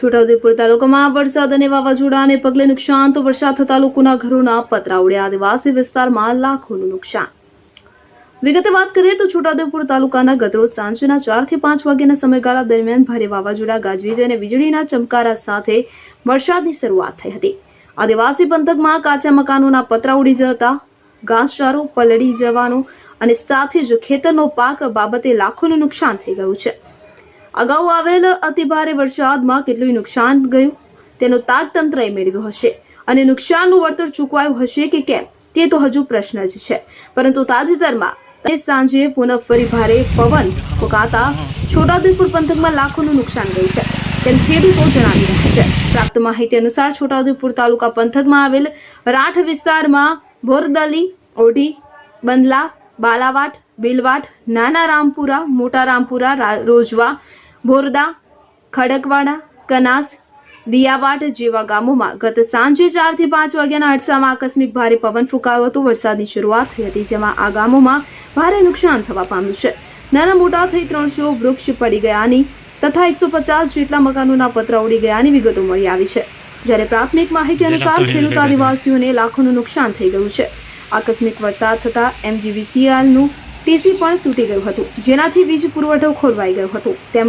છોટાઉદેપુર તાલુકામાં વરસાદ અને વાવાઝોડાને પગલે નુકસાન તો વરસાદ થતા લોકોના ઘરોના પતરા ઉડ્યા. આદિવાસી વિસ્તારમાં લાખોનું નુકસાન. વિગતે વાત કરીએ તો છોટાઉદેપુર તાલુકાના ગતરોજ સાંજના ચારથી પાંચ વાગ્યાના સમયગાળા દરમિયાન ભારે વાવાઝોડા ગાજવીજ અને વીજળીના ચમકારા સાથે વરસાદની શરૂઆત થઈ હતી. આદિવાસી પંથકમાં કાચા મકાનોના પતરા ઉડી જતા, ઘાસચારો પલળી જવાનો અને સાથે જ ખેતરનો પાક બાબતે લાખોનું નુકસાન થઈ ગયું છે. અગાઉ આવેલ અતિભારે વરસાદમાં કેટલું નુકસાન ગયું. તેનો તાગ તંત્રએ મેળવ્યો હશે. અને નુકસાનનું વળતર ચૂકવાયું હશે કે કેમ? તે તો હજુ પ્રશ્ન જ છે. પરંતુ તાજેતરમાં સાંજે પુનઃ ફરી ભારે પવન ફૂંકાતા છોટાઉદેપુર પંથકમાં લાખોનું નુકસાન ગયું છે. તેમ ખેડૂતો જણાવી રહ્યા છે. પ્રાપ્ત માહિતી અનુસાર છોટાઉદેપુર તાલુકા પંથકમાં આવેલ રાઠ વિસ્તારમાં બોરદલી ઓઢી, બંદલા, બાલાવાટ, બિલવાટ, નાના રામપુરા, મોટા રામપુરા રોજવા બોરદા ખડકવાડા કનાસ દિયાવાટ જેવા ગામોમાં ગત સાંજે ચારથી પાંચ વાગ્યાના અરસામાં આકસ્મિક ભારે પવન ફૂંકાયો હતો. વરસાદની શરૂઆત થઈ હતી જેમાં આ ગામોમાં ભારે નુકસાન થવા પામ્યું છે. નાના મોટા થઈ ત્રણસો વૃક્ષ પડી ગયાની તથા એકસો પચાસ જેટલા મકાનોના પતરા ઉડી ગયાની વિગતો મળી આવી છે. જ્યારે પ્રાથમિક માહિતી અનુસાર ખેડૂત આદિવાસીઓને લાખોનું નુકસાન થઈ ગયું છે. આકસ્મિક વરસાદ થતાં એમજીવીસીએલનું ટીસી પણ તૂટી ગયું હતું. જેનાથી વીજ પુરવઠો ખોરવાઈ ગયો હતો. તેમ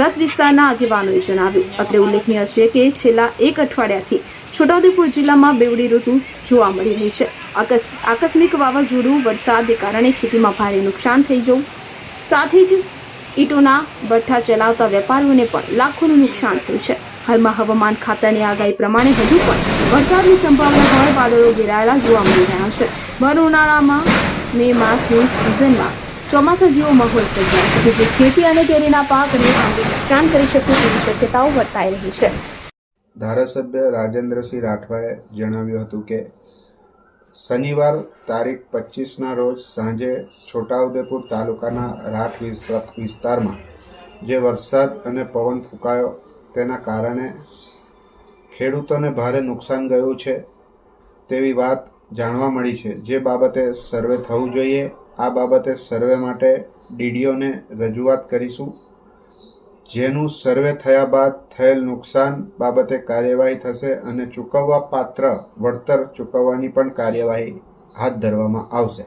રથ વિસ્તારના આગેવાનોએ જણાવ્યું. અત્રે ઉલ્લેખનીય છે કે છેલ્લા એક અઠવાડિયાથી છોટાઉદેપુર જિલ્લામાં બેવડી ઋતુ જોવા મળી રહી છે. આકસ્મિક વાવાઝોડું વરસાદને કારણે ખેતીમાં ભારે નુકસાન થઈ જવું. સાથે જ ઈંટોના ભઠ્ઠા ચલાવતા વેપારીઓને પણ લાખોનું નુકસાન થયું છે. હાલમાં હવામાન ખાતાની આગાહી પ્રમાણે હજુ પણ વરસાદની સંભાવના હોય વાદળો ઘેરાયેલા જોવા મળી રહ્યા છે. ભર ઉનાળામાં મે માસની સિઝનમાં ચોમાસા જેવો માહોલ સર્જાય છે જે ખેતી અને કેરીના પાકને નુકસાન કરી શકે તેવી શક્યતાઓ વર્તાઈ રહી છે. ધારાસભ્ય રાજેન્દ્રસિંહ રાઠવાએ જણાવ્યું હતું કે, શનિવાર તારીખ પચીસના રોજ સાંજે છોટાઉદેપુર તાલુકાના રાઠ વિસ- વિસ્તારમાં જે વરસાદ અને પવન ફૂંકાયો તેના કારણે ખેડૂતોને ભારે નુકસાન ગયું છે તેવી વાત જાણવા મળી છે. જે બાબતે સર્વે થવું જોઈએ, આ બાબતે સર્વે માટે ડીડીઓને રજૂઆત કરીશું. જેનું સર્વે થયા બાદ થયેલ નુકસાન બાબતે કાર્યવાહી થશે અને ચૂકવવા પાત્ર વળતર ચૂકવવાની પણ કાર્યવાહી હાથ ધરવામાં આવશે.